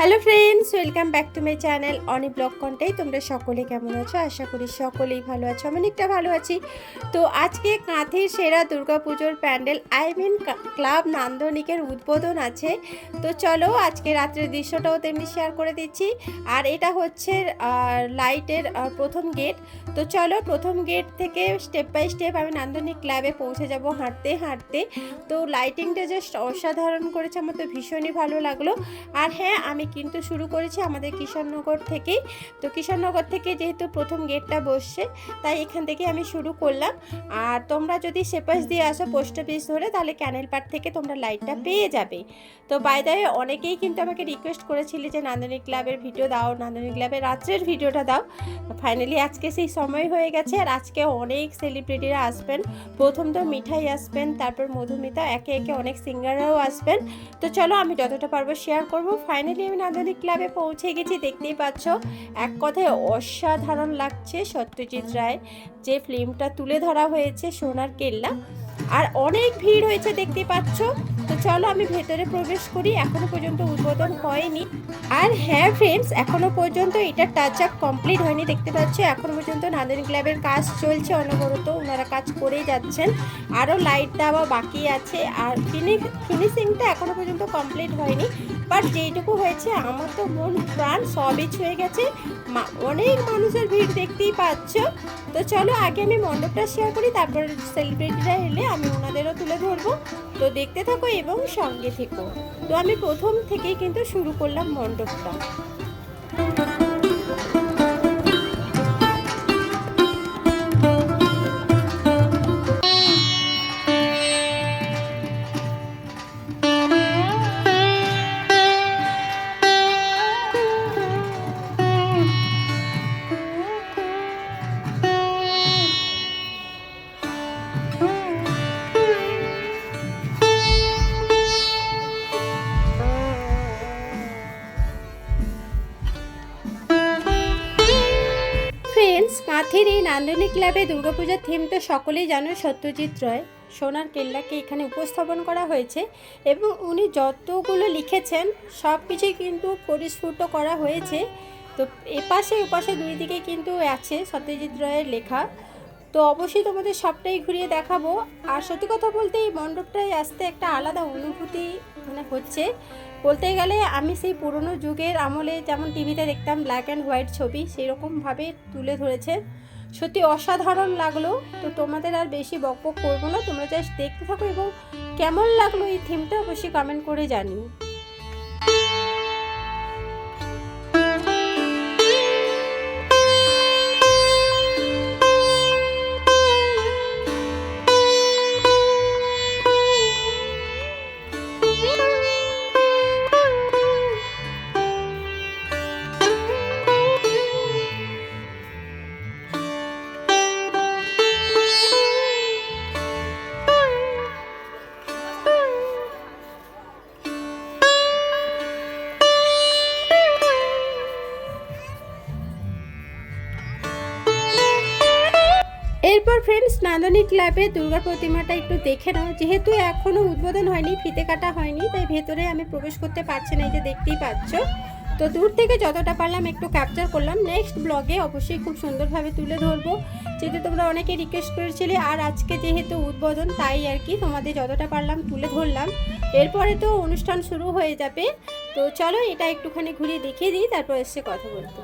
Hello friends welcome back to my channel Oni blog Contai তোমরা সকলে কেমন আছো? আশা করি সকলেই ভালো আছো, আমি অনেকটা ভালো আছি। তো আজকে কাঁথির সেরা দুর্গা পুজোর প্যান্ডেল আই মিন ক্লাব নান্দনিকের উদ্বোধন আছে। তো চলো আজকে রাত্রের দৃশ্যটাও তেমনি শেয়ার করে দিচ্ছি। আর এটা হচ্ছে লাইটের প্রথম গেট তো চলো প্রথম গেট থেকে স্টেপ বাই স্টেপ আমি নান্দনিক ক্লাবে পৌঁছে যাব হাঁটতে হাঁটতে। তো লাইটিংটা জাস্ট অসাধারণ করেছে, আমার তো ভীষণই ভালো লাগল। আর হ্যাঁ আমি কিন্তু শুরু করেছি আমাদের কিশোরনগর থেকেই। তো কিশোরনগর থেকে যেহেতু প্রথম গেটটা বসছে, তাই এখান থেকে আমি শুরু করলাম। আর তোমরা যদি সেপাস দিয়ে আসো পোস্ট অফিস ধরে, তাহলে ক্যানেল পার্ট থেকে তোমরা লাইটটা পেয়ে যাবে। তো বাইদায় অনেকেই কিন্তু আমাকে রিকোয়েস্ট করেছিলে যে, নান্দনিক ক্লাবের ভিডিও দাও, নান্দনিক ক্লাবের রাত্রের ভিডিওটা দাও। ফাইনালি আজকে সেই সময় হয়ে গেছে, আর আজকে অনেক সেলিব্রিটিরা আসবেন। প্রথম তো মিঠাই আসবেন, তারপর মধুমিতা, একে একে অনেক সিঙ্গাররাও আসবেন। তো চলো, আমি যতটা পারব শেয়ার করব। ফাইনালি আমি নান্দনিক ক্লাবে পৌঁছে গেছি, দেখতেই পাচ্ছ। এক কথায় অসাধারণ লাগছে সত্যজিৎ রায়। যে ফিল্মটা তুলে ধরা হয়েছে সোনার কেল্লা। আর অনেক ভিড় হয়েছে দেখতে পাচ্ছ। তো চলো আমি ভেতরে প্রবেশ করি, এখনও পর্যন্ত উদ্বোধন হয়নি। আর হ্যাঁ ফ্রেন্ডস এখনও পর্যন্ত এটা টাচ আপ কমপ্লিট হয়নি, দেখতে পাচ্ছ? এখনও পর্যন্ত নান্দনিক ক্লাবের কাজ চলছে অনবরত, ওনারা কাজ করেই যাচ্ছেন। আরও লাইট দেওয়া বাকি আছে, আর ফিনিশিংটা এখনও পর্যন্ত কমপ্লিট হয়নি। বাট যেইটুকু হয়েছে, আমার তো মন, প্রাণ সবই ছুঁয়ে গেছে। অনেক মানুষের ভিড় দেখতেই পাচ্ছ। তো চলো আগে আমি মণ্ডপটা শেয়ার করি, তারপর সেলিব্রিটিরা এলে আমি ওনাদেরও তুলে ধরবো। তো দেখতে থাকো এবং সঙ্গে থেকো। তো আমি প্রথম থেকেই কিন্তু শুরু করলাম মণ্ডপটা। নান্দনিক ক্লাবে দুর্গাপূজার থিম তো সকলেই জানো, সত্যজিৎ রয়। সোনার কেল্লাকে এখানে উপস্থাপন করা হয়েছে এবং উনি যতগুলো লিখেছেন সব কিছুই কিন্তু পরিস্ফুট করা হয়েছে। তো এপাশে, ওপাশে দুই দিকে কিন্তু আছে সত্যজিৎ রায়ের লেখা। তো অবশ্যই তোমাদের সবটাই ঘুরিয়ে দেখাবো। আর সত্যি কথা বলতে এই মণ্ডপটায় আসতে একটা আলাদা অনুভূতি মানে হচ্ছে। বলতে গেলে আমি সেই পুরনো যুগের আমলে যেমন টিভিতে দেখতাম ব্ল্যাক অ্যান্ড হোয়াইট ছবি, সেরকমভাবে তুলে ধরেছে। সত্যি অসাধারণ লাগল। তো তোমাদের আর বেশি বকবক করব না, তোমরা জাস্ট দেখতে থাকো এবং কেমন লাগল এই থিমটা অবশ্যই কমেন্ট করে জানিও। এরপর ফ্রেন্ডস নান্দনিক ক্লাবে দুর্গা প্রতিমাটা একটু দেখে নাও। যেহেতু এখনও উদ্বোধন হয়নি, ফিতে কাটা হয়নি, তাই ভেতরে আমি প্রবেশ করতে পারছি না, এই যে দেখতেই পাচ্ছ। তো দূর থেকে যতটা পারলাম একটু ক্যাপচার করলাম। নেক্সট ব্লগে অবশ্যই খুব সুন্দরভাবে তুলে ধরবো। যেহেতু তোমরা অনেকে রিকোয়েস্ট করেছিলে, আর আজকে যেহেতু উদ্বোধন, তাই আর কি তোমাদের যতটা পারলাম তুলে ধরলাম। এরপরে তো অনুষ্ঠান শুরু হয়ে যাবে। তো চলো এটা একটুখানি ঘুরিয়ে দেখিয়ে দিই, তারপর এসে কথা বলতে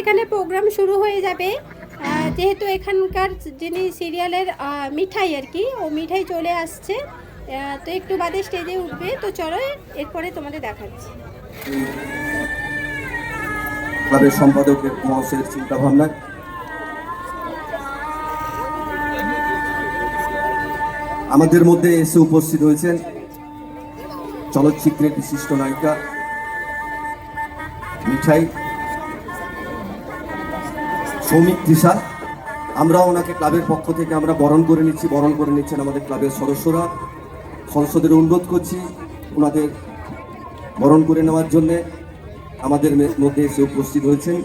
এখানে প্রোগ্রাম শুরু হয়ে যাবে। যেহেতু এখানকার যিনি সিরিয়ালের মিঠাই আর কি, ও মিঠাই চলে আসছে। তো একটু বাদে স্টেজে উঠবে। তো চলো, এরপরে তোমাদের দেখাচ্ছি। সম্পাদকের মহাশয়ের চিন্তা ভাবনা আমাদের মধ্যে এসে উপস্থিত হয়েছেন চলচ্চিত্রের বিশিষ্ট নায়িকা, মিঠাই। সৌমিক তৃষা আমরা ওনাকে ক্লাবের পক্ষ থেকে আমরা বরণ করে নিচ্ছি, বরণ করে নিচ্ছেন আমাদের ক্লাবের সদস্যরা। সদস্যদের অনুরোধ করছি ওনাদের বরণ করে নেওয়ার জন্যে। আমাদের মধ্যে এসে উপস্থিত হয়েছেন।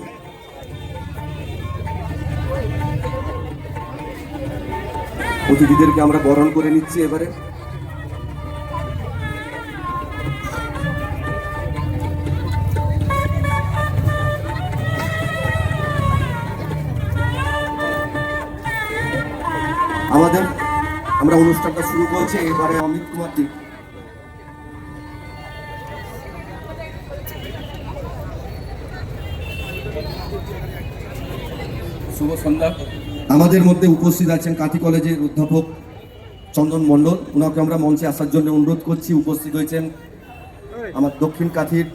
অতিথিদেরকে আমরা বরণ করে নিচ্ছি এবারে। আমরা অনুষ্ঠানটা শুরু করছি এবারে অমিত কুমার দিক শুভ সন্ধ্যা। আমাদের মধ্যে উপস্থিত আছেন কাঁথি কলেজের অধ্যাপক চন্দন মণ্ডল। ওনাকে আমরা মঞ্চে আসার জন্য অনুরোধ করছি। উপস্থিত হয়েছেন আমার দক্ষিণ কাঁথির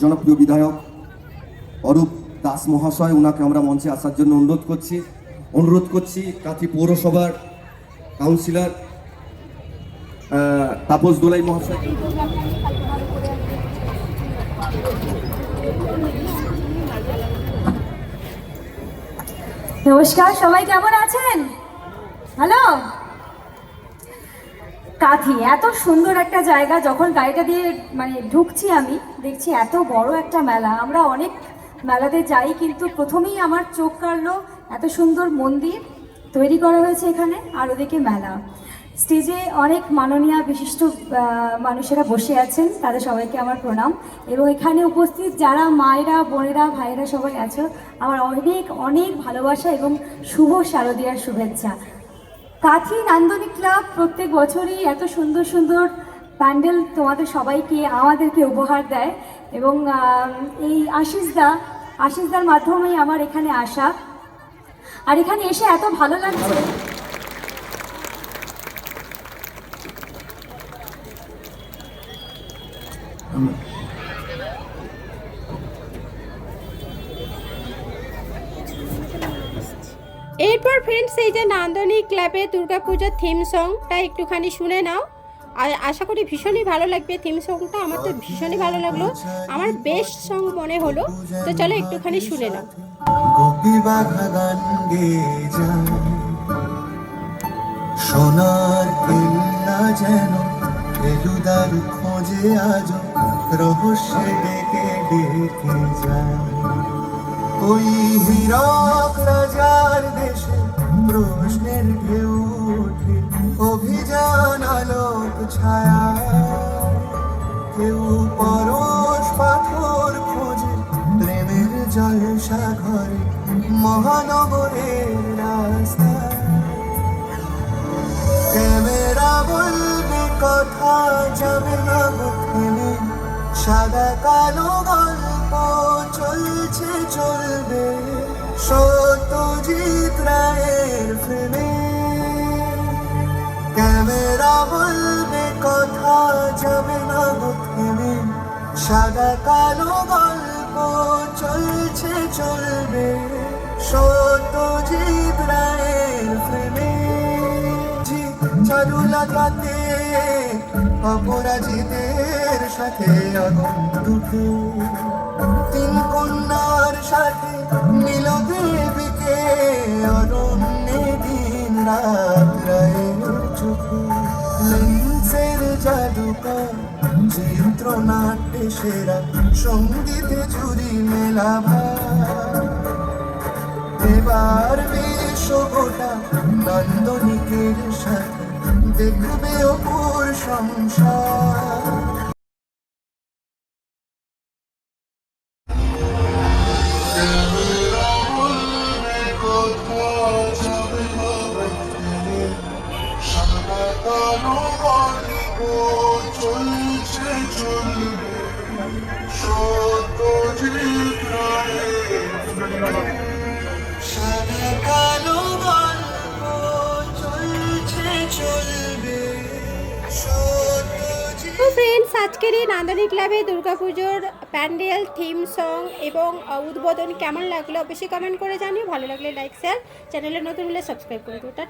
জনপ্রিয় বিধায়ক অরূপ দাস মহাশয়। ওনাকে আমরা মঞ্চে আসার জন্য অনুরোধ করছি। অনুরোধ করছি কাঁথি পৌরসভার কাউন্সিলর তাপস দোলাই মহাশয়। নমস্কার, সবাই কেমন আছেন? হ্যালো? কাঁথি, এত সুন্দর একটা জায়গা, যখন গাড়িটা দিয়ে মানে ঢুকছি আমি, দেখছি এত বড় একটা মেলা। আমরা অনেক মেলাতে যাই, কিন্তু প্রথমেই আমার চোখ কাড়লো এত সুন্দর মন্দির। তৈরি করা হয়েছে এখানে, আর ওদিকে মেলা। স্টেজে অনেক মাননীয় বিশিষ্ট মানুষেরা বসে আছেন, তাদের সবাইকে আমার প্রণাম। এবং এখানে উপস্থিত যারা মায়েরা, বোনেরা, ভাইয়েরা সবাই আছো, আমার অনেক অনেক ভালোবাসা এবং শুভ শারদীয়ার শুভেচ্ছা। কাথি নান্দনিক ক্লাব প্রত্যেক বছরই এত সুন্দর সুন্দর প্যান্ডেল তোমাদের সবাইকে, আমাদেরকে উপহার দেয়। এবং এই আশিসদা আশিসদার মাধ্যমেই আমার এখানে আসা। আর এখানে এসে এত ভালো লাগছে। এরপর ফ্রেন্ডস এই যে নান্দনী ক্লাবে দুর্গাপূজার থিম সংটা একটুখানি শুনে নাও। আর আশা করি ভীষণই ভালো লাগবে থিম সংটা আমার তো ভীষণই ভালো লাগল। আমার বেস্ট সং মনে হলো। তো চলো একটুখানি শুনে নাও। গোপী বাঘা গান গেয়ে যায় সোনার কিল্লা যেন ফেলুদার খোঁজে আজ রহস্যে ডেকে ডেকে যায়। ওই হীরক রাজার দেশে প্রশ্নের ঢেউ ওঠে, অভিযান আলোক ছায়া। কেউ খোঁজে প্রেমের জল সাগরে মহানগরের রাস্তা। ক্যামেরা বলবে কথা যাবে না গো সাদা কালো গল্প চলছে, চলবে সত্যজিৎ রায়ের ফ্রেমে ক্যামেরা বলবে কথা যাবে না গো সাদা কালো গল্প চলছে, চলবে। সত্যজিৎ রায়ের ফ্রেমে চারুলাকাতে অপরাজিতের সাথে আগুন দুটো। তিন কন্যার সাথে নীল দেবীকে অরণ্যে দিন রাত রায়ের চোখে লেন্সের জাদুকর চিত্রনাট্যে সেরা সঙ্গীতে ঝুরি মেলা এবার বেশ গোটা নন্দনিকের সাথে দেখবে অপুর সংসার। আজকের নান্দনিক ক্লাবে দুর্গাপুজোর প্যান্ডেল থিম সং এবং উদ্বোধন কেমন লাগল অবশ্যই কমেন্ট করে জানিও। ভালো লাগলে লাইক শেয়ার চ্যানেলে নতুন হলে সাবস্ক্রাইব করে টাটা।